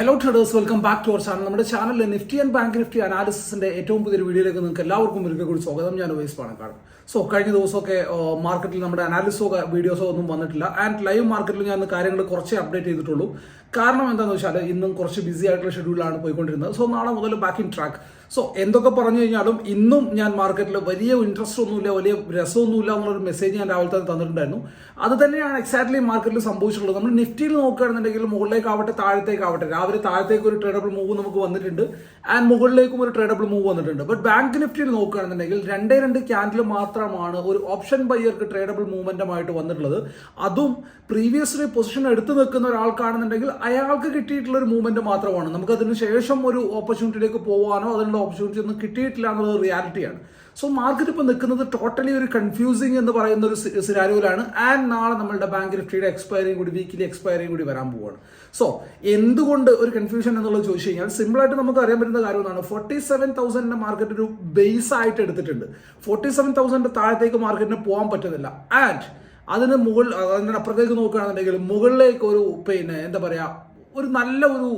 Hello traders welcome back to our channel നമ്മുടെ ചാനലിലെ Nifty and bank Nifty അനാലിസിന്റെ ഏറ്റവും പുതിയൊരു വീഡിയോയിലേക്ക് നിങ്ങൾക്ക് എല്ലാവർക്കും ഒരിക്കൽ കൂടി സ്വാഗതം. ഞാൻ വൈസ് പാണക്കാട്. സോ കഴിഞ്ഞ ദിവസമൊക്കെ മാർക്കറ്റിൽ നമ്മുടെ അനാലിസോ വീഡിയോസോ ഒന്നും വന്നിട്ടില്ല. ആൻഡ് ലൈവ് മാർക്കറ്റിൽ ഞാൻ കാര്യങ്ങൾ കുറച്ചേ അപ്ഡേറ്റ് ചെയ്തിട്ടുള്ളൂ. കാരണം എന്താണെന്ന് വെച്ചാൽ ഇന്നും കുറച്ച് ബിസി ആയിട്ടുള്ള ഷെഡ്യൂളാണ് പോയിക്കൊണ്ടിരുന്നത്. സോ നാളെ മുതൽ ബാക്ക് ഇൻ ട്രാക്ക് സോ എന്തൊക്കെ പറഞ്ഞു കഴിഞ്ഞാലും ഇന്നും ഞാൻ മാർക്കറ്റിൽ വലിയ ഇൻട്രസ്റ്റ് ഒന്നുമില്ല വലിയ രസമൊന്നുമില്ല എന്നുള്ളൊരു മെസ്സേജ് ഞാൻ രാവിലെ തന്നെ തന്നിട്ടുണ്ടായിരുന്നു. അത് തന്നെയാണ് എക്സാക്ട്ലി മാർക്കറ്റിൽ സംഭവിച്ചിട്ടുള്ളത്. നമ്മൾ നിഫ്റ്റിയിൽ നോക്കുകയാണെന്നുണ്ടെങ്കിൽ മുകളിലേക്കാവട്ടെ താഴത്തേക്കാവട്ടെ. രാവിലെ താഴത്തേക്ക് ഒരു ട്രേഡബിൾ മൂവ് നമുക്ക് വന്നിട്ടുണ്ട്. ആൻഡ് മുകളിലേക്കും ഒരു ട്രേഡബിൾ മൂവ് വന്നിട്ടുണ്ട്. ബട്ട് ബാങ്ക് നിഫ്റ്റിയിൽ നോക്കുകയാണെന്നുണ്ടെങ്കിൽ രണ്ടേ രണ്ട് ക്യാൻഡിൽ മാത്രമാണ് ഒരു ഓപ്ഷൻ ബയ്യർക്ക് ട്രേഡബിൾ മൂവ്മെന്റുമായിട്ട് വന്നിട്ടുള്ളത്. അതും പ്രീവിയസ് ഡേ പൊസിഷൻ എടുത്തു നിൽക്കുന്ന ഒരാൾക്കാണെന്നുണ്ടെങ്കിൽ അയാൾക്ക് കിട്ടിയിട്ടുള്ള ഒരു മൂവ്മെന്റ് മാത്രമാണ്. നമുക്ക് അതിനുശേഷം ഒരു ഓപ്പർച്യൂണിറ്റിയിലേക്ക് പോകാനോ അതിനുള്ള ഓപ്പർച്യൂണിറ്റി ഒന്നും കിട്ടിയിട്ടില്ല എന്നുള്ളത് റിയാലിറ്റിയാണ് സോ മാർക്കറ്റ് ഇപ്പോൾ നിൽക്കുന്നത് ടോട്ടലി ഒരു കൺഫ്യൂസിങ് എന്ന് പറയുന്ന ഒരു സിനാരിയോയിലാണ് ആൻഡ് നാളെ നമ്മളുടെ ബാങ്ക് നിഫ്റ്റിയുടെ എക്സ്പയറിയും കൂടി വീക്കിലി എക്സ്പയറിയും കൂടി വരാൻ പോവുകയാണ് സോ എന്തുകൊണ്ട് ഒരു കൺഫ്യൂഷൻ എന്നുള്ളത് ചോദിച്ചു കഴിഞ്ഞാൽ സിമ്പിളായിട്ട് നമുക്ക് അറിയാൻ പറ്റുന്ന കാര്യം എന്നാണ് ഫോർട്ടി സെവൻ തൗസൻഡിന്റെ മാർക്കറ്റ് ഒരു ബേസ് ആയിട്ട് എടുത്തിട്ടുണ്ട്. ഫോർട്ടി സെവൻ തൗസൻഡിന്റെ താഴത്തേക്ക് മാർക്കറ്റിന് പോകാൻ പറ്റുന്നില്ല. ആൻഡ് അതിന് മുകൾ അതിന്റെ അപ്പുറത്തേക്ക് നോക്കുകയാണെന്നുണ്ടെങ്കിൽ മുകളിലേക്ക് ഒരു പിന്നെ എന്താ പറയുക ഒരു നല്ല ഒരു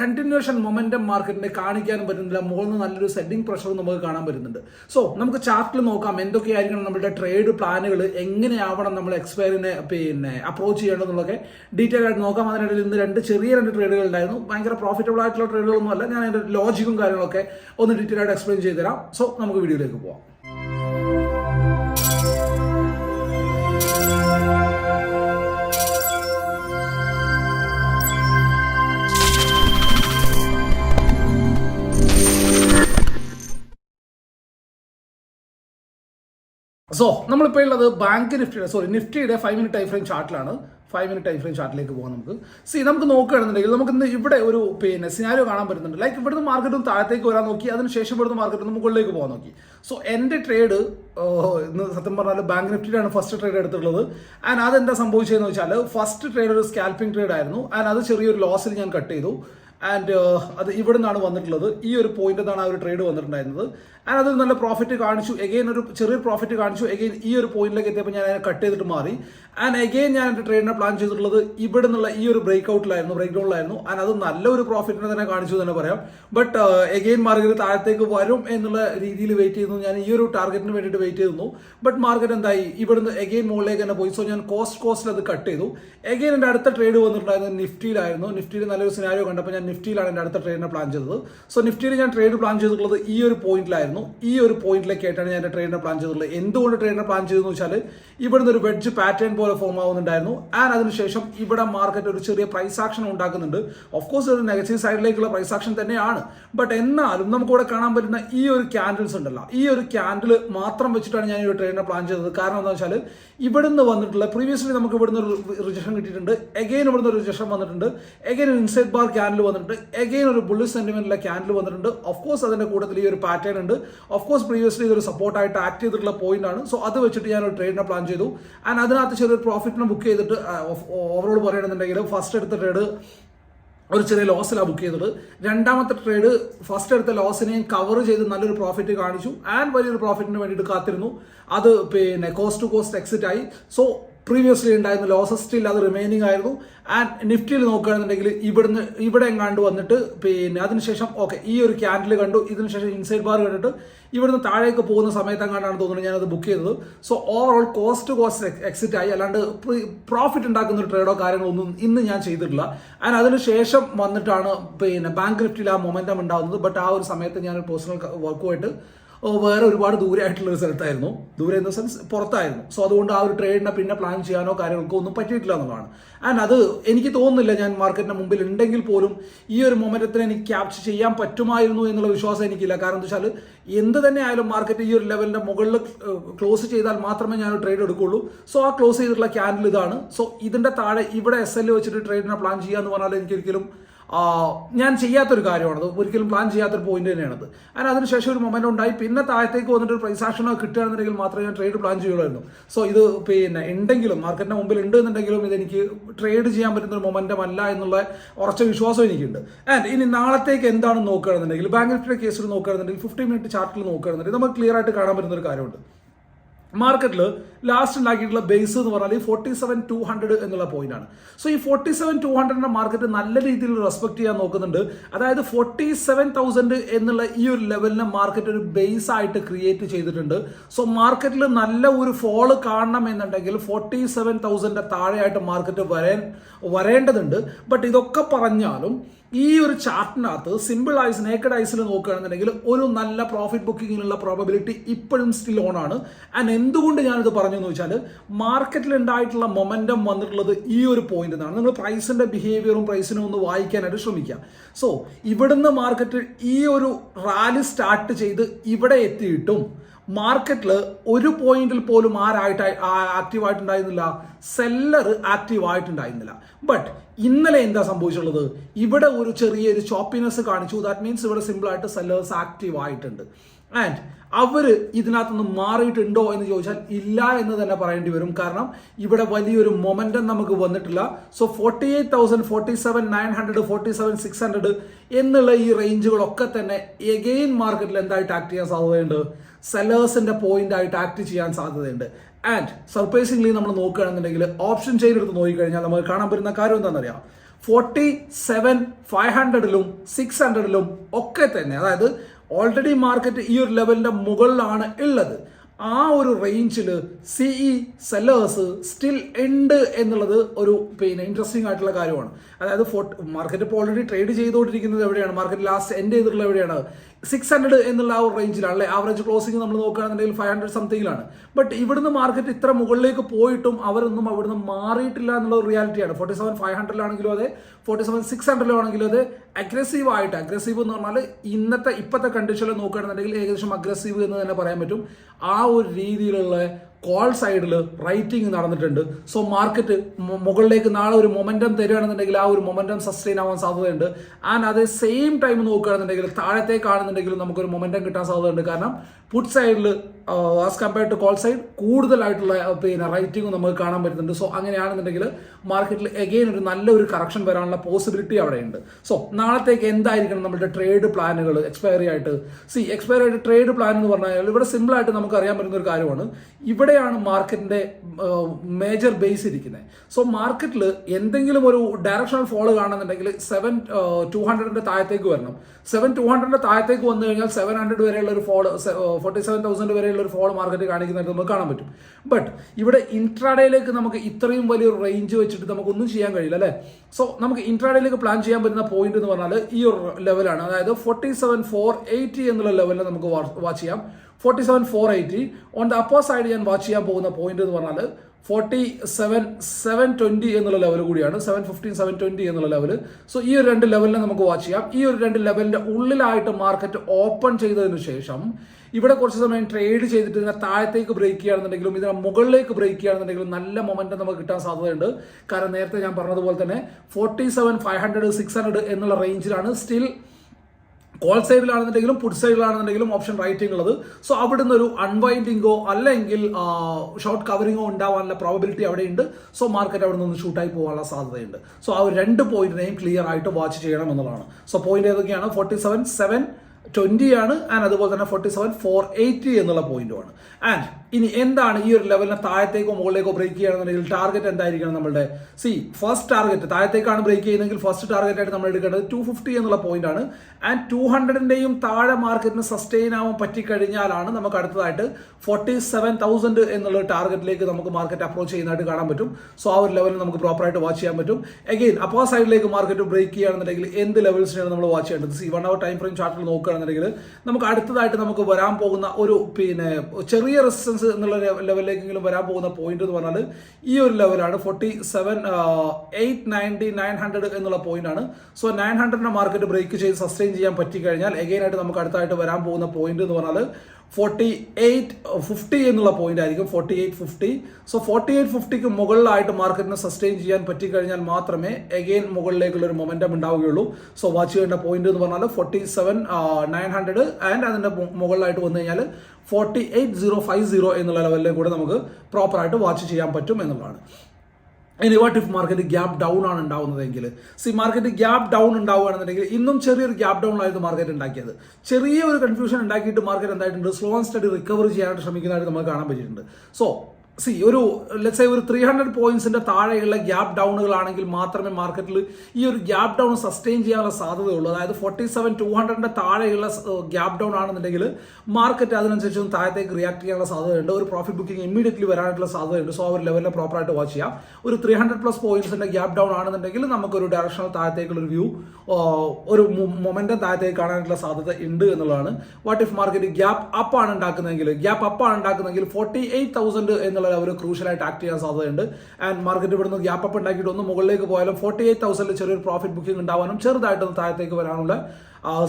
കണ്ടിന്യൂഷൻ മൊമെന്റം മാർക്കറ്റിനെ കാണിക്കാൻ പറ്റുന്നില്ല. മുകളിൽ നല്ലൊരു സെറ്റിംഗ് പ്രഷർ നമുക്ക് കാണാൻ പറ്റുന്നുണ്ട്. സോ നമുക്ക് ചാർട്ടിൽ നോക്കാം. എന്തൊക്കെയായിരിക്കണം നമ്മുടെ ട്രേഡ് പ്ലാനുകൾ എങ്ങനെയാവണം നമ്മൾ എക്സ്പയറിനെ പിന്നെ അപ്രോച്ച് ചെയ്യേണ്ടതെന്നുള്ളതൊക്കെ ഡീറ്റെയിൽ ആയിട്ട് നോക്കാം. അതിനിടയിൽ ഇന്ന് രണ്ട് ചെറിയ രണ്ട് ട്രേഡുകൾ ഉണ്ടായിരുന്നു. ഭയങ്കര പ്രോഫിറ്റബിൾ ആയിട്ടുള്ള ട്രേഡുകളൊന്നും അല്ല ഞാൻ അതിന്റെ ലോജിക്കും കാര്യങ്ങളൊക്കെ ഒന്ന് ഡീറ്റെയിൽ ആയിട്ട് എക്സ്പ്ലെയിൻ ചെയ്തു തരാം സോ നമുക്ക് വീഡിയോയിലേക്ക് പോവാം. സോ നമ്മളിപ്പോൾ ഉള്ളത് ബാങ്ക് നിഫ്റ്റിയുടെ സോറി നിഫ്റ്റിയുടെ ഫൈവ് മിനിറ്റ് ടൈം ഫ്രെയിം ചാർട്ടിലാണ് ഫൈവ് മിനിറ്റ് ടൈം ഫ്രെയിം ചാർട്ടിലേക്ക് പോകാം നമുക്ക്. സി നമുക്ക് നോക്കുകയാണെന്നുണ്ടെങ്കിൽ നമുക്ക് ഇന്ന് ഇവിടെ ഒരു പിന്നെ സിനാരിയോ കാണാൻ പറ്റുന്നുണ്ട്. ലൈക്ക് ഇവിടുന്ന് മാർക്കറ്റും താഴത്തേക്ക് വരാൻ നോക്കി അതിനുശേഷം ഇവിടുന്ന് മാർക്കറ്റ് ഒന്ന് മുകളിലേക്ക് പോകാൻ നോക്കി. സോ എന്റെ ട്രേഡ് ഇന്ന് സത്യം പറഞ്ഞാൽ ബാങ്ക് നിഫ്റ്റിയിലാണ് ഫസ്റ്റ് ട്രേഡ് എടുത്തിട്ടുള്ളത്. ആൻഡ് അതെന്താ സംഭവിച്ചതെന്ന് വെച്ചാൽ ഫസ്റ്റ് ട്രേഡ് ഒരു സ്കാൽപ്പിംഗ് ട്രേഡ് ആയിരുന്നു. ആൻഡ് അത് ചെറിയൊരു ലോസിൽ ഞാൻ കട്ട് ചെയ്തു. ആൻഡ് അത് ഇവിടെ നിന്നാണ് വന്നിട്ടുള്ളത്. ഈ ഒരു പോയിന്റ് നിന്നാണ് ആ ഒരു ട്രേഡ് വന്നിട്ടുണ്ടായിരുന്നത്. ആൻഡ് അത് നല്ല പ്രോഫിറ്റ് കാണിച്ചു. എഗെയിൻ ഒരു ചെറിയ പ്രോഫിറ്റ് കാണിച്ചു. എഗെയിൻ ഈ ഒരു പോയിന്റിലേക്ക് എത്തിയപ്പോൾ ഞാൻ അതിനെ കട്ട് ചെയ്തിട്ട് മാറി. ആൻഡ് എഗെയിൻ ഞാൻ എന്റെ ട്രേഡിനെ പ്ലാൻ ചെയ്തിട്ടുള്ളത് ഇവിടെ നിന്നുള്ള ഈ ഒരു ബ്രേക്ക് ഔട്ടിലായിരുന്നു ബ്രേക്ക് ഡൗണിലായിരുന്നു ആൻഡ് അത് നല്ലൊരു പ്രോഫിറ്റിനെ തന്നെ കാണിച്ചു തന്നെ പറയാം. ബട്ട് എഗെയിൻ മാർക്കറ്റ് താഴത്തേക്ക് വരും എന്നുള്ള രീതിയിൽ വെയിറ്റ് ചെയ്യുന്നു. ഞാൻ ഈ ഒരു ടാർഗറ്റിന് വേണ്ടിയിട്ട് വെയിറ്റ് ചെയ്യുന്നു. ബട്ട് മാർക്കറ്റ് എന്തായി? ഇവിടുന്ന് എഗെയിൻ മുകളിലേക്ക് തന്നെ പോയി. സോ ഞാൻ കോസ്റ്റ് കോസ്റ്റിൽ അത് കട്ട് ചെയ്തു. എഗെയിൻ എന്റെ അടുത്ത ട്രേഡ് വന്നിട്ടുണ്ടായിരുന്നത് നിഫ്റ്റിയിലായിരുന്നു. നിഫ്റ്റിയിൽ നല്ലൊരു സിനാരിയോ കണ്ടപ്പോൾ ഞാൻ നിഫ്റ്റിയിലാണ് എന്റെ അടുത്ത ട്രേഡിനെ പ്ലാൻ ചെയ്തത്. സോ നിഫ്റ്റിയിൽ ഞാൻ ട്രേഡ് പ്ലാൻ ചെയ്തിട്ടുള്ളത് ഈ ഒരു പോയിന്റിലായിരുന്നു ഈ ഒരു പോയിന്റിലേക്കായിട്ടാണ് ഞാൻ എന്റെ ട്രെയിനിനെ പ്ലാൻ ചെയ്തിട്ടുള്ളത്. എന്തുകൊണ്ട് ട്രെയിനിനെ പ്ലാൻ ചെയ്തെന്ന് വെച്ചാൽ ഇവിടുന്ന് ഒരു വെഡ്ജ് പാറ്റേൺ പോലെ ഫോം ആവുന്നുണ്ടായിരുന്നു. ആൻഡ് അതിനുശേഷം ഇവിടെ മാർക്കറ്റ് ഒരു ചെറിയ പ്രൈസ് ആക്ഷൻ ഉണ്ടാക്കുന്നുണ്ട്. ഓഫ് കോഴ്സ് ഒരു നെഗറ്റീവ് സൈഡിലേക്കുള്ള പ്രൈസ് ആക്ഷൻ തന്നെയാണ്. ബട്ട് എന്നാലും നമുക്കിവിടെ കാണാൻ പറ്റുന്ന ഈ ഒരു ക്യാൻഡിൽസ് ഉണ്ടല്ലോ. ഈ ഒരു ക്യാൻഡിൽ മാത്രം വെച്ചിട്ടാണ് ഞാൻ ഈ ഒരു ട്രെയിനിനെ പ്ലാൻ ചെയ്തത്. കാരണം എന്താ വെച്ചാൽ ഇവിടുന്ന് വന്നിട്ടുള്ള പ്രീവിയസ്ലി നമുക്ക് ഇവിടുന്ന് ഒരു റിജക്ഷൻ കിട്ടിയിട്ടുണ്ട്. എഗെയിൻ ഇവിടുന്ന് ഒരു റിജക്ഷൻ വന്നിട്ടുണ്ട്. എഗെയിൻ ഒരു ഇൻസൈഡ് ബാർ ക്യാൻഡിൽ വന്നിട്ടുണ്ട്. എഗെയിൻ ഒരു ബുള്ളി സെന്റിമെന്റിലെ ക്യാൻഡിൽ വന്നിട്ടുണ്ട്. ഓഫ് കോഴ്സ് അതിന്റെ കൂട്ടത്തിൽ ഈ ഒരു പാറ്റേൺ ഉണ്ട്. ഓഫ് കോഴ്സ് പ്രീവിയസ്ലി ഇതൊരു സപ്പോർട്ടായിട്ട് ആക്ട് ചെയ്തിട്ടുള്ള പോയിന്റ് ആണ്. സോ അത് വെച്ചിട്ട് ഞാൻ ഒരു ട്രേഡിനെ പ്ലാൻ ചെയ്തു. ആൻഡ് അതിനകത്ത് ചെറിയൊരു പ്രോഫിറ്റിനെ ബുക്ക് ചെയ്തിട്ട് ഓവറോൾ പറയുകയാണെന്നുണ്ടെങ്കിൽ ഫസ്റ്റ് എടുത്ത ട്രേഡ് ഒരു ചെറിയ ലോസിലാണ് ബുക്ക് ചെയ്തത്. രണ്ടാമത്തെ ട്രേഡ് ഫസ്റ്റ് എടുത്ത ലോസിനെയും കവർ ചെയ്ത് നല്ലൊരു പ്രോഫിറ്റ് കാണിച്ചു. ആൻഡ് വലിയൊരു പ്രോഫിറ്റിന് വേണ്ടിയിട്ട് കാത്തിരുന്നു. അത് പിന്നെ കോസ്റ്റ് ടു കോസ്റ്റ് എക്സിറ്റ് ആയി. സോ പ്രീവിയസ്ലി ഉണ്ടായിരുന്ന ലോസസ് സ്റ്റിൽ അത് റിമൈനിങ് ആയിരുന്നു. ആൻഡ് നിഫ്റ്റിയിൽ നോക്കുകയാണെന്നുണ്ടെങ്കിൽ ഇവിടുന്ന് ഇവിടെ എങ്ങാണ്ട് വന്നിട്ട് പിന്നെ അതിനുശേഷം ഓക്കെ ഈ ഒരു ക്യാൻഡിൽ കണ്ടു. ഇതിനുശേഷം ഇൻസൈഡ് ബാർ കണ്ടിട്ട് ഇവിടുന്ന് താഴേക്ക് പോകുന്ന സമയത്ത് എങ്ങാണ്ടാണ് തോന്നുന്നത് ഞാനത് ബുക്ക് ചെയ്തത്. So overall cost cost exit ആയി. അല്ലാണ്ട് പ്രോഫിറ്റ് ഉണ്ടാക്കുന്ന ഒരു ട്രേഡോ കാര്യങ്ങളൊന്നും ഇന്ന് ഞാൻ ചെയ്തിട്ടില്ല. ആൻഡ് അതിനുശേഷം വന്നിട്ടാണ് പിന്നെ ബാങ്ക് നിഫ്റ്റിയിൽ ആ മൊമെന്റം ഉണ്ടാകുന്നത് ബട്ട് ആ ഒരു സമയത്ത് ഞാൻ പേഴ്സണൽ വർക്കുമായിട്ട് വേറെ ഒരുപാട് ദൂരമായിട്ടുള്ള ഒരു സ്ഥലത്തായിരുന്നു. ദൂരെ ഇൻ ദ സെൻസ് പുറത്തായിരുന്നു. സോ അതുകൊണ്ട് ആ ഒരു ട്രേഡിനെ പിന്നെ പ്ലാൻ ചെയ്യാനോ കാര്യങ്ങൾക്കോ ഒന്നും പറ്റിയിട്ടില്ല എന്നുള്ളതാണ്. ആൻഡ് അത് എനിക്ക് തോന്നുന്നില്ല ഞാൻ മാർക്കറ്റിന് മുമ്പിൽ ഉണ്ടെങ്കിൽ പോലും ഈ ഒരു മൊമെന്റത്തിന് എനിക്ക് ക്യാപ്ചർ ചെയ്യാൻ പറ്റുമായിരുന്നു എന്നുള്ള വിശ്വാസം എനിക്കില്ല. കാരണം എന്താ വെച്ചാൽ എന്ത് തന്നെ ആയാലും മാർക്കറ്റ് ഈ ഒരു ലെവലിന്റെ മുകളിൽ ക്ലോസ് ചെയ്താൽ മാത്രമേ ഞാൻ ട്രേഡ് എടുക്കുള്ളൂ. സോ ആ ക്ലോസ് ചെയ്തിട്ടുള്ള ക്യാൻഡിൽ ഇതാണ്. സോ ഇതിന്റെ താഴെ ഇവിടെ എസ് എൽ വെച്ചിട്ട് ട്രേഡിനെ പ്ലാൻ ചെയ്യാന്ന് പറഞ്ഞാൽ എനിക്കൊരിക്കലും ഞാൻ ചെയ്യാത്തൊരു കാര്യമാണത്. ഒരിക്കലും പ്ലാൻ ചെയ്യാത്തൊരു പോയിന്റ് തന്നെയാണത്. അതിന് അതിനുശേഷം ഒരു മൊമെന്റ് ഉണ്ടായി. പിന്നെ താഴത്തേക്ക് വന്നിട്ട് ഒരു പ്രൈസ് ആക്ഷനോ കിട്ടുകയാണെന്നുണ്ടെങ്കിൽ മാത്രമേ ഞാൻ ട്രേഡ് പ്ലാൻ ചെയ്യുള്ളായിരുന്നു സോ ഇത് പിന്നെ ഉണ്ടെങ്കിലും മാർക്കറ്റിന്റെ മുമ്പിൽ ഉണ്ട് എന്നുണ്ടെങ്കിലും ഇതെനിക്ക് ട്രേഡ് ചെയ്യാൻ പറ്റുന്ന ഒരു മൊമെന്റം അല്ല എന്നുള്ള ഉറച്ച വിശ്വാസം എനിക്കുണ്ട്. ആൻഡ് ഇനി നാളത്തേക്ക് എന്താണ് നോക്കുകയാണെന്നുണ്ടെങ്കിൽ ബാങ്ക് നിഫ്റ്റിയുടെ കേസിൽ നോക്കുകയാണെന്നുണ്ടെങ്കിൽ ഫിഫ്റ്റി മിനിറ്റ് ചാർട്ടിൽ നോക്കുകയാണെന്നുണ്ടെങ്കിൽ നമുക്ക് ക്ലിയർ ആയിട്ട് കാണാൻ പറ്റുന്ന ഒരു കാര്യമുണ്ട്. മാർക്കറ്റിൽ ലാസ്റ്റ് ഉണ്ടാക്കിയിട്ടുള്ള ബേസ് എന്ന് പറഞ്ഞാൽ ഫോർട്ടി സെവൻ ടു ഹൺഡ്രഡ് എന്നുള്ള പോയിന്റ് ആണ്. സോ ഈ ഫോർട്ടി സെവൻ ടു ഹൺഡ്രഡിന്റെ മാർക്കറ്റ് നല്ല രീതിയിൽ റെസ്പെക്ട് ചെയ്യാൻ നോക്കുന്നുണ്ട്. അതായത് ഫോർട്ടി സെവൻ തൗസൻഡ് എന്നുള്ള ഈ ഒരു ലെവലിനെ മാർക്കറ്റ് ഒരു ബേസ് ആയിട്ട് ക്രിയേറ്റ് ചെയ്തിട്ടുണ്ട്. സോ മാർക്കറ്റിൽ നല്ല ഒരു ഫോൾ കാണണം എന്നുണ്ടെങ്കിൽ ഫോർട്ടി സെവൻ തൗസൻഡിന്റെ താഴെയായിട്ട് മാർക്കറ്റ് വരേ വരേണ്ടതുണ്ട്. ബട്ട് ഇതൊക്കെ പറഞ്ഞാലും ഈ ഒരു ചാർട്ടിനകത്ത് സിമ്പിൾ ഐസ് നേക്കഡ് ഐസിൽ നോക്കുകയാണെന്നുണ്ടെങ്കിൽ ഒരു നല്ല പ്രോഫിറ്റ് ബുക്കിങ്ങിനുള്ള പ്രോബബിലിറ്റി ഇപ്പോഴും സ്റ്റിൽ ഓൺ ആണ്. ആൻഡ് എന്തുകൊണ്ട് ഞാനിത് പറഞ്ഞു എന്ന് വെച്ചാൽ മാർക്കറ്റിൽ ഉണ്ടായിട്ടുള്ള മൊമെന്റം വന്നിട്ടുള്ളത് ഈ ഒരു പോയിന്റ് നിന്നാണ് നിങ്ങൾ പ്രൈസിന്റെ ബിഹേവിയറും പ്രൈസിനും ഒന്ന് വായിക്കാനായിട്ട് ശ്രമിക്കുക. സോ ഇവിടുന്ന് മാർക്കറ്റ് ഈ ഒരു റാലി സ്റ്റാർട്ട് ചെയ്ത് ഇവിടെ എത്തിയിട്ടും മാർക്കറ്റിൽ ഒരു പോയിന്റിൽ പോലും ആരായിട്ട് ആക്റ്റീവ് ആയിട്ടുണ്ടായിരുന്നില്ല. സെല്ലർ ആക്റ്റീവ് ആയിട്ടുണ്ടായിരുന്നില്ല. ബട്ട് ഇന്നലെ എന്താ സംഭവിച്ചുള്ളത് ഇവിടെ ഒരു ചെറിയൊരു ചോപ്പിനെസ് കാണിച്ചു. ദാറ്റ് മീൻസ് ഇവിടെ സിമ്പിൾ ആയിട്ട് സെല്ലേഴ്സ് ആക്റ്റീവ് ആയിട്ടുണ്ട്. ആൻഡ് അവർ ഇതിനകത്തുനിന്ന് മാറിയിട്ടുണ്ടോ എന്ന് ചോദിച്ചാൽ ഇല്ല എന്ന് തന്നെ പറയേണ്ടി വരും. കാരണം ഇവിടെ വലിയൊരു മൊമെന്റം നമുക്ക് വന്നിട്ടില്ല. So forty eight thousand forty seven nine hundred forty seven six hundred എന്നുള്ള ഈ റേഞ്ചുകളൊക്കെ തന്നെ എഗെയിൻ മാർക്കറ്റിൽ എന്തായിട്ട് ആക്ട് ചെയ്യാൻ സാധ്യതയുണ്ട്? സെല്ലേഴ്സിന്റെ പോയിന്റ് ആയിട്ട് ആക്ട് ചെയ്യാൻ സാധ്യതയുണ്ട്. ആൻഡ് സർപ്രൈസിംഗ്ലി നമ്മൾ നോക്കുകയാണെന്നുണ്ടെങ്കിൽ ഓപ്ഷൻ ചെയിൻ എടുത്ത് നോക്കിക്കഴിഞ്ഞാൽ നമുക്ക് കാണാൻ പറ്റുന്ന കാര്യം എന്താണെന്നറിയാം? ഫോർട്ടി സെവൻ ഫൈവ് ഹൺഡ്രഡിലും സിക്സ് ഹൺഡ്രഡിലും ഒക്കെ തന്നെ അതായത് ഓൾറെഡി മാർക്കറ്റ് ഈ ഒരു ലെവലിന്റെ മുകളിലാണ് ഉള്ളത്. ആ ഒരു റേഞ്ചിൽ സിഇ സെല്ലേഴ്സ് സ്റ്റിൽ ഉണ്ട് എന്നുള്ളത് ഒരു പിന്നെ ഇൻട്രസ്റ്റിംഗ് ആയിട്ടുള്ള കാര്യമാണ്. അതായത് മാർക്കറ്റ് ഇപ്പോൾ ഓൾറെഡി ട്രേഡ് ചെയ്തുകൊണ്ടിരിക്കുന്നത് എവിടെയാണ്? മാർക്കറ്റ് ലാസ്റ്റ് എൻഡ് ചെയ്തിട്ടുള്ള എവിടെയാണ്? സിക്സ് ഹൺഡ്രഡ് എന്നുള്ള ആ ഒരു റേഞ്ചിലാണ് അല്ലെ? ആവറേജ് ക്ലോസിംഗ് നമ്മൾ നോക്കുകയാണെന്നുണ്ടെങ്കിൽ ഫൈവ് ഹൺഡ്രഡ് സംതിങ്ങിലാണ് ബട്ട് ഇവിടുന്ന് മാർക്കറ്റ് ഇത്ര മുകളിലേക്ക് പോയിട്ടും അവരൊന്നും അവിടുന്ന് മാറിയിട്ടില്ല എന്നുള്ള ഒരു റിയാലിറ്റിയാണ് ഫോർട്ടി സെവൻ ഫൈവ് ഹൺഡ്രഡിലാണെങ്കിലും അതെ ഫോർട്ടി സെവൻ സിക്സ് ഹൺഡ്രഡിലാണെങ്കിലും അത് അഗ്രസീവ് ആയിട്ട് അഗ്രസീവ് എന്ന് പറഞ്ഞാൽ ഇന്നത്തെ ഇപ്പോഴത്തെ കണ്ടീഷനിൽ നോക്കുകയാണെന്നുണ്ടെങ്കിൽ ഏകദേശം അഗ്രസീവ് എന്ന് തന്നെ പറയാൻ പറ്റും. ആ ഒരു രീതിയിലുള്ള കോൾ സൈഡിൽ റൈറ്റിംഗ് നടന്നിട്ടുണ്ട്. സോ മാർക്കറ്റ് മുകളിലേക്ക് നാളെ ഒരു മൊമെന്റം തരികയാണെന്നുണ്ടെങ്കിൽ ആ ഒരു മൊമെന്റം സസ്റ്റെയിൻ ആവാൻ സാധ്യതയുണ്ട്. ആൻഡ് അതേ സെയിം ടൈം നോക്കുകയാണെന്നുണ്ടെങ്കിൽ താഴത്തേക്കാണെന്നുണ്ടെങ്കിലും നമുക്കൊരു മൊമെന്റം കിട്ടാൻ സാധ്യതയുണ്ട്. കാരണം പുട്ട് സൈഡിൽ as compared to call side കൂടുതലായിട്ടുള്ള പിന്നെ റൈറ്റിംഗ് നമുക്ക് കാണാൻ പറ്റുന്നുണ്ട്. സോ അങ്ങനെയാണെന്നുണ്ടെങ്കിൽ മാർക്കറ്റിൽ എഗെയിൻ ഒരു നല്ലൊരു കറക്ഷൻ വരാനുള്ള പോസിബിലിറ്റി അവിടെയുണ്ട്. സോ നാളത്തേക്ക് എന്തായിരിക്കണം നമ്മുടെ ട്രേഡ് പ്ലാനുകൾ എക്സ്പയറി ആയിട്ട്? സി എക്സ്പയറി ആയിട്ട് ട്രേഡ് പ്ലാൻ എന്ന് പറഞ്ഞാൽ ഇവിടെ സിമ്പിളായിട്ട് നമുക്ക് അറിയാൻ പറ്റുന്ന ഒരു കാര്യമാണ്. ഇവിടെയാണ് മാർക്കറ്റിന്റെ മേജർ ബേസ് ഇരിക്കുന്നത്. സോ മാർക്കറ്റിൽ എന്തെങ്കിലും ഒരു ഡയറക്ഷണൽ ഫോളോ കാണുന്നുണ്ടെങ്കിൽ സെവൻ ടു ഹൺഡ്രഡിന്റെ താഴത്തേക്ക് വരണം. സെവൻ ടു ഹൺഡ്രഡിന്റെ താഴത്തേക്ക് വന്നു കഴിഞ്ഞാൽ സെവൻ ഹൺഡ്രഡ് വരെയുള്ള ഒരു ഫോൾ ഫോർട്ടി സെവൻ തൗസൻഡ് വരെയുള്ള ഒരു ഫോൾ മാർക്കറ്റ് കാണിക്കുന്നതായിട്ട് നമുക്ക് കാണാൻ പറ്റും. ബട്ട് ഇവിടെ ഇൻട്രാഡേയിലേക്ക് നമുക്ക് ഇത്രയും വലിയൊരു റേഞ്ച് വെച്ചിട്ട് നമുക്കൊന്നും ചെയ്യാൻ കഴിയില്ല അല്ലേ? സോ നമുക്ക് ഇൻട്രാഡേയിലേക്ക് പ്ലാൻ ചെയ്യാൻ പറ്റുന്ന പോയിന്റ് എന്ന് പറഞ്ഞാൽ ഈ ഒരു ലെവലാണ് അതായത് ഫോർട്ടി സെവൻ ഫോർ എയ്റ്റി എന്നുള്ള ലെവലിൽ നമുക്ക് വാച്ച് ചെയ്യാം. Forty seven four eighty on the upper side ഞാൻ വാച്ച് ചെയ്യാൻ പോകുന്ന പോയിന്റ് എന്ന് പറഞ്ഞാൽ ഫോർട്ടി സെവൻ സെവൻ ട്വന്റി എന്നുള്ള ലെവൽ കൂടിയാണ്. സെവൻ ഫിഫ്റ്റീൻ സെവൻ ട്വന്റി എന്നുള്ള ലെവൽ സോ ഈ ഒരു രണ്ട് ലെവലിനെ നമുക്ക് വാച്ച് ചെയ്യാം. ഈ ഒരു രണ്ട് ലെവലിന്റെ ഉള്ളിലായിട്ട് മാർക്കറ്റ് ഓപ്പൺ ചെയ്തതിന് ശേഷം ഇവിടെ കുറച്ച് സമയം ട്രേഡ് ചെയ്തിട്ട് ഇതിനെ താഴത്തേക്ക് ബ്രേക്ക് ചെയ്യുകയാണെന്നുണ്ടെങ്കിലും ഇതിനെ മുകളിലേക്ക് ബ്രേക്ക് ചെയ്യുകയാണെന്നുണ്ടെങ്കിലും നല്ല മൊമെന്റം നമുക്ക് കിട്ടാൻ സാധ്യതയുണ്ട്. കാരണം നേരത്തെ ഞാൻ പറഞ്ഞതുപോലെ തന്നെ forty seven five hundred six hundred എന്നുള്ള റേഞ്ചിലാണ് സ്റ്റിൽ കോൾ സൈഡിലാണെന്നുണ്ടെങ്കിലും പുഡ് സൈഡിലാണെന്നുണ്ടെങ്കിലും ഓപ്ഷൻ റൈറ്റിംഗ് ഉള്ളത് സോ അവിടുന്ന് ഒരു അൺവൈൻഡിങ്ങോ അല്ലെങ്കിൽ ഷോർട്ട് കവറിങ്ങോ ഉണ്ടാവാനുള്ള പ്രോബിലിറ്റി അവിടെയുണ്ട്. സോ മാർക്കറ്റ് അവിടെ നിന്ന് ഷൂട്ടായി പോകാനുള്ള സാധ്യതയുണ്ട്. സോ ആ ഒരു രണ്ട് പോയിന്റിനെയും ക്ലിയർ ആയിട്ട് വാച്ച് ചെയ്യണം എന്നുള്ളതാണ്. സോ പോയിന്റ് ഏതൊക്കെയാണ്? ഫോർട്ടി സെവൻ സെവൻ ട്വന്റി ആണ് ആൻഡ് അതുപോലെ തന്നെ ഫോർട്ടി സെവൻ ഫോർ എയ്റ്റി എന്നുള്ള പോയിന്റുമാണ് ആൻഡ് ഇനി എന്താണ് ഈ ഒരു ലെവലിനെ താഴത്തേക്കോ മുകളിലേക്കോ ബ്രേക്ക് ചെയ്യുകയാണെന്നുണ്ടെങ്കിൽ ടാർഗറ്റ് എന്തായിരിക്കണം നമ്മുടെ സി ഫസ്റ്റ് ടാർഗറ്റ് താഴത്തേക്കാണ് ബ്രേക്ക് ചെയ്യുന്നതെങ്കിൽ ഫസ്റ്റ് ടാർഗറ്റ് ആയിട്ട് നമ്മൾ എടുക്കേണ്ടത് ടു ഫിഫ്റ്റി എന്നുള്ള പോയിന്റ് ആണ്. ആൻഡ് ടു ഹൺഡ്രഡിന്റെയും താഴെ മാർക്കറ്റിന് സസ്റ്റെയിൻ ആവാൻ പറ്റിക്കഴിഞ്ഞാലാണ് നമുക്ക് അടുത്തതായിട്ട് ഫോർട്ടി സെവൻ തൗസൻഡ് എന്നുള്ള ടാർഗറ്റിലേക്ക് നമുക്ക് മാർക്കറ്റ് അപ്രോച്ച് ചെയ്യുന്നതായിട്ട് കാണാൻ പറ്റും. സോ ആ ഒരു ലെവലിൽ നമുക്ക് പ്രോപ്പറായിട്ട് വാച്ച് ചെയ്യാൻ പറ്റും. അഗെയിൻ അപ്പോ സൈഡിലേക്ക് മാർക്കറ്റ് ബ്രേക്ക് ചെയ്യുകയാണെന്നുണ്ടെങ്കിൽ എന്ത് ലെവൽസിനാണ് നമ്മൾ വാച്ച് ചെയ്യേണ്ടത്? See one hour time frame ചാർട്ടിൽ നോക്കുകയാണെന്നുണ്ടെങ്കിൽ നമുക്ക് അടുത്തതായിട്ട് നമുക്ക് വരാൻ പോകുന്ന ഒരു പിന്നെ ചെറിയ റെസിസ്റ്റൻസ് എന്നുള്ള ലെവലിലേക്കെങ്കിലും വരാൻ പോകുന്ന പോയിന്റ് എന്ന് പറഞ്ഞാൽ ഈ ഒരു ലെവലാണ് forty seven eight ninety nine hundred എന്നുള്ള പോയിന്റ് ആണ്. സോ നയൻ ഹൺഡ്രഡിന്റെ മാർക്കറ്റ് ബ്രേക്ക് ചെയ്ത് സസ്റ്റെയിൻ ചെയ്യാൻ പറ്റിക്കഴിഞ്ഞാൽ എഗെയിൻ ആയിട്ട് നമുക്ക് അടുത്തായിട്ട് വരാൻ പോകുന്ന പോയിന്റ് എന്ന് പറഞ്ഞാൽ ഫോർട്ടി എയ്റ്റ് ഫിഫ്റ്റി എന്നുള്ള പോയിന്റ് ആയിരിക്കും. Forty eight fifty so forty eight ഫിഫ്റ്റിക്ക് മുകളിലായിട്ട് മാർക്കറ്റിനെ സസ്റ്റെയിൻ ചെയ്യാൻ പറ്റിക്കഴിഞ്ഞാൽ മാത്രമേ എഗെയിൻ മുകളിലേക്കുള്ള ഒരു മൊമെന്റം ഉണ്ടാവുകയുള്ളൂ. സോ വാച്ച് ചെയ്യേണ്ട പോയിന്റ് എന്ന് പറഞ്ഞാൽ forty seven nine hundred and അതിന്റെ മുകളിലായിട്ട് വന്നു കഴിഞ്ഞാൽ forty eight zero five zero എന്നുള്ള ലെവലിലേക്ക് കൂടെ നമുക്ക് പ്രോപ്പറായിട്ട് വാച്ച് ചെയ്യാൻ പറ്റും എന്നുള്ളതാണ്. ഇനി what if market gap down ആണ് ഉണ്ടാവുന്നതെങ്കിൽ? സി മാർക്കറ്റ് ഗ്യാപ്പ് ഡൗൺ ഉണ്ടാവുകയാണെന്നുണ്ടെങ്കിൽ ഇന്നും ചെറിയൊരു ഗ്യാപ്പ് ഡൗൺ ആയിരുന്നു മാർക്കറ്റ് ഉണ്ടാക്കിയത്. ചെറിയ ഒരു കൺഫ്യൂഷൻ ഉണ്ടാക്കിയിട്ട് മാർക്കറ്റ് എന്തായിട്ടുണ്ട്? സ്ലോ ആൻഡ് സ്റ്റഡി റിക്കവർ ചെയ്യാനായിട്ട് ശ്രമിക്കുന്നതായിട്ട് നമുക്ക് കാണാൻ പറ്റിയിട്ടുണ്ട്. സോ സി ഒരു ലെറ്റ്സ് ഒരു ത്രീ ഹൺഡ്രഡ് പോയിന്റ്സിന്റെ താഴെയുള്ള ഗ്യാപ്പ് ഡൗണുകളാണെങ്കിൽ മാത്രമേ മാർക്കറ്റിൽ ഈ ഒരു ഗ്യാപ് ഡൗൺ സസ്റ്റെയിൻ ചെയ്യാനുള്ള സാധ്യതയുള്ളൂ. അതായത് ഫോർട്ടി സെവൻ ടു ഹൺഡ്രഡിന്റെ താഴെയുള്ള ഗ്യാപ് ഡൗൺ ആണെന്നുണ്ടെങ്കിൽ മാർക്കറ്റ് അതിനനുസരിച്ച് താഴത്തേക്ക് റിയാക്ട് ചെയ്യാനുള്ള സാധ്യതയുണ്ട്. ഒരു പ്രോഫിറ്റ് ബുക്കിംഗ് ഇമ്മീഡിയറ്റ്ലി വരാനായിട്ടുള്ള സാധ്യതയുണ്ട്. സോ ആ ഒരു ലെവലിൽ പ്രോപ്പറായിട്ട് വാച്ച് ചെയ്യാം. ഒരു ത്രീ ഹൺഡ്രഡ് പ്ലസ് പോയിന്റ്സിന്റെ ഗ്യാപ് ഡൗൺ ആണെന്നുണ്ടെങ്കിൽ നമുക്കൊരു ഡയറക്ഷണൽ താഴത്തേക്കുള്ള ഒരു വ്യൂ ഒരു മൊമെന്റം താഴത്തേക്ക് കാണാനായിട്ടുള്ള സാധ്യത ഉണ്ട് എന്നുള്ളതാണ്. What if market gap up ആണ് ഉണ്ടാക്കുന്നതെങ്കിൽ ഗ്യാപ്പ് അപ്പ് ആണ് ഉണ്ടാക്കുന്നതെങ്കിൽ ഫോർട്ടി എയ്റ്റ് തൗസൻഡ് എന്നുള്ള ഒരു ക്രൂഷ്യലായിട്ട് ആക്ട് ചെയ്യാൻ സാധ്യതയുണ്ട്. ആൻഡ് മാർക്കറ്റ് ഇവിടുന്ന് ഗ്യാപ്പ് അപ്പ് ഉണ്ടാക്കിയിട്ട് ഒന്ന് മുകളിലേക്ക് പോയാലും ഫോർട്ടി എയ്റ്റ് തൗസൻഡിൽ ചെറിയൊരു പ്രോഫിറ്റ് ബുക്കിംഗ് ഉണ്ടാവാനും ചെറുതായിട്ടൊന്ന് താഴത്തേക്ക് വരാനുള്ള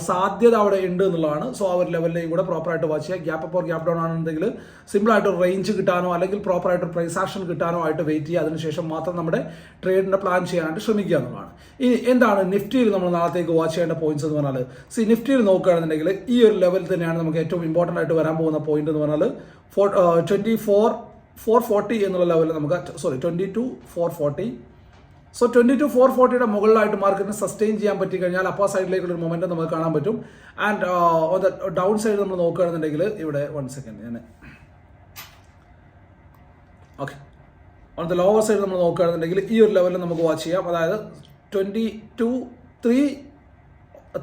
സാധ്യത അവിടെ ഉണ്ട് എന്നുള്ളതാണ്. സോ ആ ഒരു ലെവലിലേയും കൂടെ പ്രോപ്പറായിട്ട് വാച്ച് ചെയ്യുക. Gap up or gap down ആണെന്നുണ്ടെങ്കിൽ സിമ്പിളായിട്ട് ഒരു റേഞ്ച് കിട്ടാനോ അല്ലെങ്കിൽ പ്രോപ്പറായിട്ട് പ്രൈസ് ആക്ഷൻ കിട്ടാനോ ആയിട്ട് വെയിറ്റ് ചെയ്യുക. അതിനുശേഷം മാത്രം നമ്മുടെ ട്രേഡിന്റെ പ്ലാൻ ചെയ്യാനായിട്ട് ശ്രമിക്കുക എന്നുള്ളതാണ്. ഇനി എന്താണ് നിഫ്റ്റിയിൽ നമ്മൾ നാളത്തേക്ക് വാച്ച് ചെയ്യേണ്ട പോയിന്റ്സ് എന്ന് പറഞ്ഞാൽ സി നിഫ്റ്റിയിൽ നോക്കുകയാണെന്നുണ്ടെങ്കിൽ ഈ ഒരു ലെവൽ തന്നെയാണ് നമുക്ക് ഏറ്റവും ഇമ്പോർട്ടന്റ് ആയിട്ട് വരാൻ പോകുന്ന പോയിന്റ് എന്ന് പറഞ്ഞാൽ four twenty four four forty എന്നുള്ള ലെവലിൽ നമുക്ക് sorry twenty two four forty so twenty two four ഫോർട്ടിയുടെ മുകളിലായിട്ട് മാർക്കറ്റിന് സസ്റ്റെയിൻ ചെയ്യാൻ പറ്റി കഴിഞ്ഞാൽ അപ്പർ സൈഡിലേക്കുള്ള ഒരു മൊമെന്റം നമുക്ക് കാണാൻ പറ്റും. ആൻഡ് ഓൺ ഡൗൺ സൈഡ് നമ്മൾ നോക്കുകയാണെന്നുണ്ടെങ്കിൽ ഇവിടെ വൺ സെക്കൻഡ് ഞാൻ okay on the lower side നമ്മൾ നോക്കുകയാണെന്നുണ്ടെങ്കിൽ ഈ ഒരു ലെവലിൽ നമുക്ക് വാച്ച് ചെയ്യാം. അതായത് twenty two three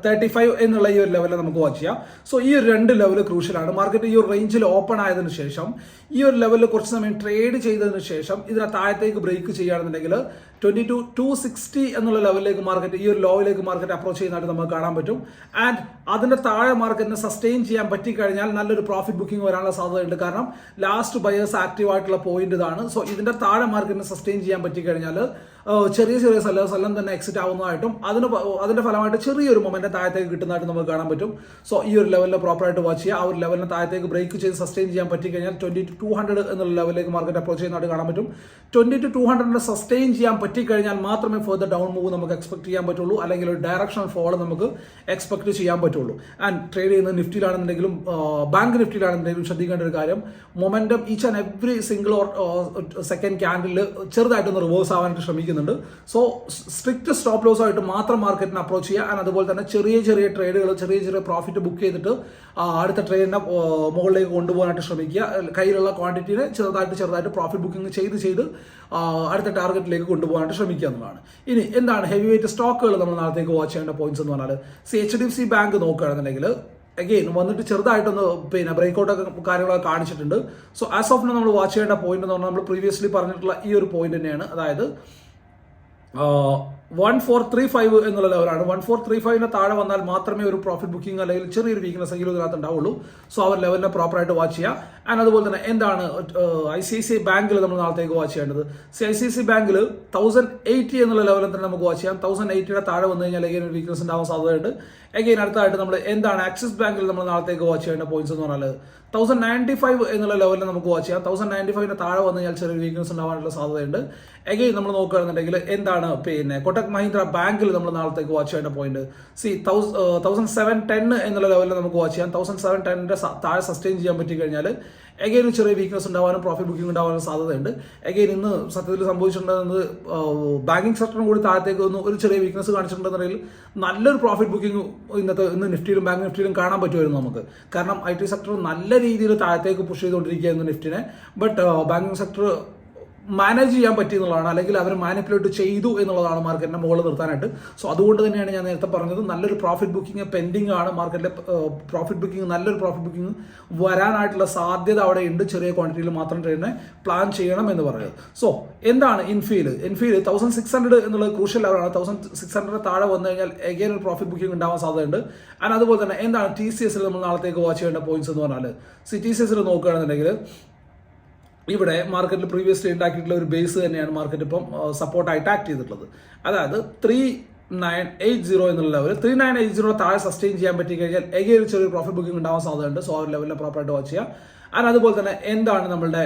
thirty five എന്നുള്ള ഈ ഒരു ലെവലിൽ നമുക്ക് വാച്ച് ചെയ്യാം. സോ ഈ ഒരു രണ്ട് ലെവൽ ക്രൂഷ്യലാണ് മാർക്കറ്റ് ഈ ഒരു റേഞ്ചിൽ ഓപ്പൺ ആയതിനു ശേഷം ഈ ഒരു ലെവലിൽ കുറച്ച് സമയം ട്രേഡ് ചെയ്തതിനു ശേഷം ഇതിനെ താഴത്തേക്ക് ബ്രേക്ക് ചെയ്യുകയാണെന്നുണ്ടെങ്കിൽ ട്വന്റി ടു ടു സിക്സ്റ്റി എന്നുള്ള ലെവലിലേക്ക് മാർക്കറ്റ് ഈ ഒരു ലോയിലേക്ക് മാർക്കറ്റ് അപ്രോച്ച് ചെയ്യുന്നതായിട്ട് നമുക്ക് കാണാൻ പറ്റും. ആൻഡ് അതിന്റെ താഴെ മാർക്കറ്റിനെ സസ്റ്റെയിൻ ചെയ്യാൻ പറ്റിക്കഴിഞ്ഞാൽ നല്ലൊരു പ്രോഫിറ്റ് ബുക്കിംഗ് വരാനുള്ള സാധ്യതയുണ്ട്. കാരണം ലാസ്റ്റ് ബയേഴ്സ് ആക്റ്റീവ് ആയിട്ടുള്ള പോയിന്റ് ഇതാണ്. സോ ഇതിന്റെ താഴെ മാർക്കറ്റിനെ സസ്റ്റെയിൻ ചെയ്യാൻ പറ്റിക്കഴിഞ്ഞാൽ ചെറിയ ചെറിയ സെല്ലേഴ്സ് എല്ലാം തന്നെ എക്സിറ്റ് ആവുന്നതായിട്ടും അതിന് അതിന്റെ ഫലമായിട്ട് ചെറിയൊരു മൊമെന്റ് താഴത്തേക്ക് കിട്ടുന്നതായിട്ട് നമുക്ക് കാണാൻ പറ്റും. സോ ഈ ഒരു ലെവലിൽ പ്രോപ്പറായിട്ട് വാച്ച് ചെയ്യുക. ആ ഒരു ലെവലിന് താഴത്തേക്ക് ബ്രേക്ക് ചെയ്ത് സസ്റ്റെയിൻ ചെയ്യാൻ പറ്റിക്കഴിഞ്ഞാൽ ട്വന്റി ടു ഹൺഡ്രഡ് എന്നുള്ള ലെവലിലേക്ക് മാർക്കറ്റ് അപ്രോച്ച് ചെയ്യുന്നതായിട്ട് കാണാൻ പറ്റും. ട്വന്റി ടു ടു ഹൺഡ്രഡിനെ സസ്റ്റെയിൻ ചെയ്യാൻ പറ്റിക്കഴിഞ്ഞാൽ മാത്രമേ ഫെർദർ ഡൗൺ മൂവ് നമുക്ക് എക്സ്പെക്ട് ചെയ്യാൻ പറ്റുള്ളൂ. അല്ലെങ്കിൽ ഒരു ഡയറക്ഷൻ ഫോൾ നമുക്ക് എക്സ്പെക്ട് ചെയ്യാൻ പറ്റുള്ളൂ. ആൻഡ് ട്രേഡ് ചെയ്യുന്ന നിഫ്റ്റിയിലാണെന്നുണ്ടെങ്കിലും ബാങ്ക് നിഫ്റ്റിയിലാണെന്നുണ്ടെങ്കിലും ശ്രദ്ധിക്കേണ്ട ഒരു കാര്യം. Momentum each and every single or second candle ചെറുതായിട്ടൊന്ന് റിവേഴ്സ് ആവാനായിട്ട് ശ്രമിക്കുന്നുണ്ട് സോ സ്ട്രിക്റ്റ് സ്റ്റോപ്പ് ലോസ് ആയിട്ട് മാത്രം മാർക്കറ്റിനെ അപ്രോച്ച് ചെയ്യുക. ആൻഡ് അതുപോലെ തന്നെ ചെറിയ ചെറിയ ട്രേഡുകൾ ചെറിയ ചെറിയ പ്രോഫിറ്റ് ബുക്ക് ചെയ്തിട്ട് അടുത്ത ട്രേഡിനെ മുകളിലേക്ക് കൊണ്ടുപോകാനായിട്ട് ശ്രമിക്കുക. കയ്യിലുള്ള ക്വാണ്ടിറ്റിനെ ചെറുതായിട്ട് ചെറുതായിട്ട് പ്രോഫിറ്റ് ബുക്കിംഗ് ചെയ്ത് ചെയ്ത് അടുത്ത ടാർഗറ്റിലേക്ക് കൊണ്ടുപോകാനായിട്ട് ശ്രമിക്കുക എന്നുള്ളതാണ്. ഇനി എന്താണ് ഹെവി വെയിറ്റ് സ്റ്റോക്കുകൾ നമ്മൾ നാളത്തേക്ക് വാച്ച് ചെയ്യേണ്ട പോയിന്റ്സ് എന്ന് പറഞ്ഞാൽ see H D F C bank നോക്കുകയാണെന്നുണ്ടെങ്കിൽ അഗെയിൻ വന്നിട്ട് ചെറുതായിട്ടൊന്ന് പിന്നെ ഒക്കെ കാര്യങ്ങളൊക്കെ കാണിച്ചിട്ടുണ്ട്. സോ ആസ് ഓഫ് നമ്മൾ വാച്ച് ചെയ്യേണ്ട പോയിന്റ് എന്ന് പറഞ്ഞാൽ നമ്മൾ പ്രീവിയസ്ലി പറഞ്ഞിട്ടുള്ള ഈ ഒരു പോയിന്റ് തന്നെയാണ്. അതായത് 哦 വൺ ഫോർ ത്രീ ഫൈവ് എന്നുള്ള ലെവലാണ് വൺ ഫോർ ത്രീ ഫൈവിന് താഴെ വന്നാൽ മാത്രമേ ഒരു പ്രോഫിറ്റ് ബുക്കിംഗ് അല്ലെങ്കിൽ ചെറിയൊരു വീക്ക്നെസ് എങ്കിലും ഇതിനകത്ത് ഉണ്ടാവുള്ളൂ സോ അവർ ലെവലിനെ പ്രോപ്പറായിട്ട് വാച്ച് ചെയ്യുക ആൻഡ് അതുപോലെ തന്നെ എന്താണ് ഐ സി ഐ സി ബാങ്കിൽ നമ്മൾ നാളത്തേക്ക് വാച്ച് ചെയ്യേണ്ടത്? സി ഐ സി സി ബാങ്കിൽ തൗസൻഡ് എയ്റ്റി എന്നുള്ള ലെവലിൽ തന്നെ നമുക്ക് വാച്ച് ചെയ്യാം. തൗസൻഡ് എയ്റ്റിയുടെ താഴെ വന്നു കഴിഞ്ഞാൽ അല്ലെങ്കിൽ ഒരു വീക്ക്നെസ് ഉണ്ടാവാൻ സാധ്യതയുണ്ട്. എഗെയിൻ അടുത്തായിട്ട് നമ്മൾ എന്താണ് ആക്സിസ് ബാങ്കിൽ നമ്മൾ നാളത്തേക്ക് വാച്ച് ചെയ്യേണ്ട പോയിന്റ്സ് എന്ന് പറഞ്ഞാൽ തൗസൻഡ് നയന്റി ഫൈവ് എന്നുള്ള ലെവലിൽ നമുക്ക് വാച്ച് ചെയ്യാം. തൗസൻഡ് നയന്റി ഫൈവിന് താഴെ വന്നു കഴിഞ്ഞാൽ ചെറിയ വീക്ക്നെസ് ഉണ്ടാവാനുള്ള സാധ്യതയുണ്ട്. എഗെയിൻ നമ്മൾ നോക്കുകയാണെന്നുണ്ടെങ്കിൽ എന്താണ് പിന്നെ കൊട്ടക് മഹീന്ദ്ര ബാങ്കിൽ നമ്മൾ നാളത്തേക്ക് വാച്ച് ചെയ്യേണ്ട point see thousand seven ten എന്നുള്ള ലെവലിൽ നമുക്ക് വാച്ച് ചെയ്യാം. തൗസൻഡ് സെവൻ ടെന്നിന്റെ താഴെ സസ്റ്റെയിൻ ചെയ്യാൻ പറ്റി കഴിഞ്ഞാൽ എഗെയിൻ ചെറിയ വീക്ക്നെസ് ഉണ്ടാവാനും പ്രോഫിറ്റ് ബുക്കിംഗ് ഉണ്ടാവാനും സാധ്യതയുണ്ട്. എഗെയിൻ ഇന്ന് സത്യത്തിൽ സംഭവിച്ചിട്ടുണ്ടെന്നത് ബാങ്കിങ് സെക്ടറിനും കൂടി താഴത്തേക്ക് ഒന്ന് ഒരു ചെറിയ വീക്ക്നെസ് കാണിച്ചിട്ടുണ്ടെന്നുണ്ടെങ്കിൽ നല്ലൊരു പ്രോഫിറ്റ് ബുക്കിംഗ് ഇന്നത്തെ ഇന്ന് നിഫ്റ്റിയിലും ബാങ്ക് നിഫ്റ്റിയിലും കാണാൻ പറ്റുമായിരുന്നു നമുക്ക്. കാരണം ഐ ടി സെക്ടർ നല്ല രീതിയിൽ താഴത്തേക്ക് പുഷ് ചെയ്തുകൊണ്ടിരിക്കുകയായിരുന്നു നിഫ്റ്റിനെ. ബട്ട് ബാങ്കിങ് സെക്ടർ മാനേജ് ചെയ്യാൻ പറ്റി എന്നുള്ളതാണ് അല്ലെങ്കിൽ അവർ മാനിപ്പുലേറ്റ് ചെയ്തു എന്നുള്ളതാണ് മാർക്കറ്റിനെ മുകളിൽ നിർത്താനായിട്ട്. സോ അതുകൊണ്ട് തന്നെയാണ് ഞാൻ നേരത്തെ പറഞ്ഞത് നല്ലൊരു പ്രോഫിറ്റ് ബുക്കിംഗ് പെൻഡിങ് ആണ് മാർക്കറ്റിലെ പ്രോഫിറ്റ് ബുക്കിംഗ് നല്ലൊരു പ്രോഫിറ്റ് ബുക്കിംഗ് വരാനായിട്ടുള്ള സാധ്യത അവിടെ ഉണ്ട് ചെറിയ ക്വാണ്ടിറ്റിയിൽ മാത്രം ട്രേഡിനെ പ്ലാൻ ചെയ്യണം എന്ന് പറയുന്നത്. സോ എന്താണ് ഇൻഫീൽ ഇൻഫീൽ തൗസൻഡ് സിക്സ് ഹൺഡ്രഡ് എന്നുള്ളത് ക്രൂഷ്യൽ ലെവലാണ് തൗസൻഡ് സിക്സ് ഹൺഡ്രഡ് താഴെ വന്നു കഴിഞ്ഞാൽ എഗെയിൻ ഒരു പ്രോഫിറ്റ് ബുക്കിംഗ് ഉണ്ടാവാൻ സാധ്യതയുണ്ട്. ആൻഡ് അതുപോലെ തന്നെ എന്താണ് ടി സി എസിൽ നമ്മൾ നാളത്തേക്ക് വാച്ച് ചെയ്യേണ്ട പോയിന്റ്സ് എന്ന് പറഞ്ഞാൽ സി ടി സി എസിൽ നോക്കുകയാണെന്നുണ്ടെങ്കിൽ ഇവിടെ മാർക്കറ്റിൽ പ്രീവിയസ്ലി ഉണ്ടാക്കിയിട്ടുള്ള ഒരു ബേസ് തന്നെയാണ് മാർക്കറ്റ് ഇപ്പം സപ്പോർട്ടായിട്ട് ആക്ട് ചെയ്തിട്ടുള്ളത്. അതായത് ത്രീ നയൻ എയ്റ്റ് സീറോ എന്നുള്ള level three nine eight zero താഴെ സസ്റ്റെയിൻ ചെയ്യാൻ പറ്റി കഴിഞ്ഞാൽ എഗെയിൻ ഒരു ചെറിയ പ്രോഫിറ്റ് ബുക്കിംഗ് ഉണ്ടാവാൻ സാധ്യതയുണ്ട്. സോ ആ ഒരു ലെവലിൽ പ്രോപ്പറായിട്ട് വാച്ച് ചെയ്യുക. ആൻഡ് അതുപോലെ തന്നെ എന്താണ് നമ്മളുടെ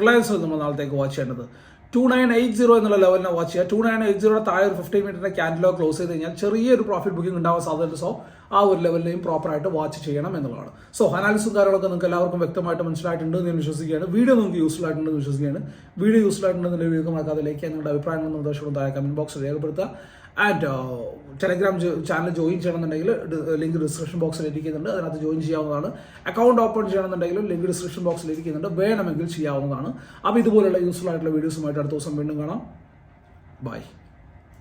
റിലയൻസ് നമ്മൾ നാളത്തേക്ക് വാച്ച് ചെയ്യേണ്ടത്? ടു നയൻ എയ്റ്റ് സീറോ എന്നുള്ള ലെവലിനെ വാച്ച് ചെയ്യുക. ടു നയൻ എയ്റ്റ് സീറോ താഴെ ഒരു ഫിഫ്റ്റീൻ മിനിറ്റിന്റെ ക്യാൻഡിലോ ക്ലോസ് ചെയ്ത് കഴിഞ്ഞാൽ ചെറിയൊരു പ്രോഫിറ്റ് ബുക്കിംഗ് ഉണ്ടാവാൻ സാധ്യത സോ ആ ഒരു ലെവലിനെയും പ്രോപ്പറായിട്ട് വാച്ച് ചെയ്യണം എന്നുള്ളതാണ്. സോ അനാലിസും കാര്യങ്ങളൊക്കെ നിങ്ങൾക്ക് എല്ലാവർക്കും വ്യക്തമായിട്ട് മനസ്സിലായിട്ടുണ്ട് എന്ന് ഞാൻ വിശ്വസിക്കുകയാണ്. വീഡിയോ നിങ്ങൾക്ക് യൂസ്ഫുൾ ആയിട്ടുണ്ടെന്ന് വിശ്വസിക്കുകയാണ്. വീഡിയോ യൂസ്ഫുൾ ആയിട്ടുണ്ടെന്ന് വീഡിയോ നിങ്ങളുടെ അഭിപ്രായങ്ങളും നിർദ്ദേശങ്ങളും താഴെ കമന്റ് ബോക്സിൽ രേഖപ്പെടുത്തുക. ആൻഡ് ടെലഗ്രാം ചാനൽ ജോയിൻ ചെയ്യണമെന്നുണ്ടെങ്കിൽ ലിങ്ക് ഡിസ്ക്രിപ്ഷൻ ബോക്സിൽ ഇരിക്കുന്നുണ്ട്. അതിനകത്ത് ജോയിൻ ചെയ്യാവുന്നതാണ്. അക്കൗണ്ട് ഓപ്പൺ ചെയ്യണമെന്നുണ്ടെങ്കിൽ ലിങ്ക് ഡിസ്ക്രിപ്ഷൻ ബോക്സിൽ ഇരിക്കുന്നുണ്ട്. വേണമെങ്കിൽ ചെയ്യാവുന്നതാണ്. അപ്പോൾ ഇതുപോലുള്ള യൂസ്ഫുൾ ആയിട്ടുള്ള വീഡിയോസുമായിട്ട് അടുത്ത ദിവസം വീണ്ടും കാണാം. ബൈ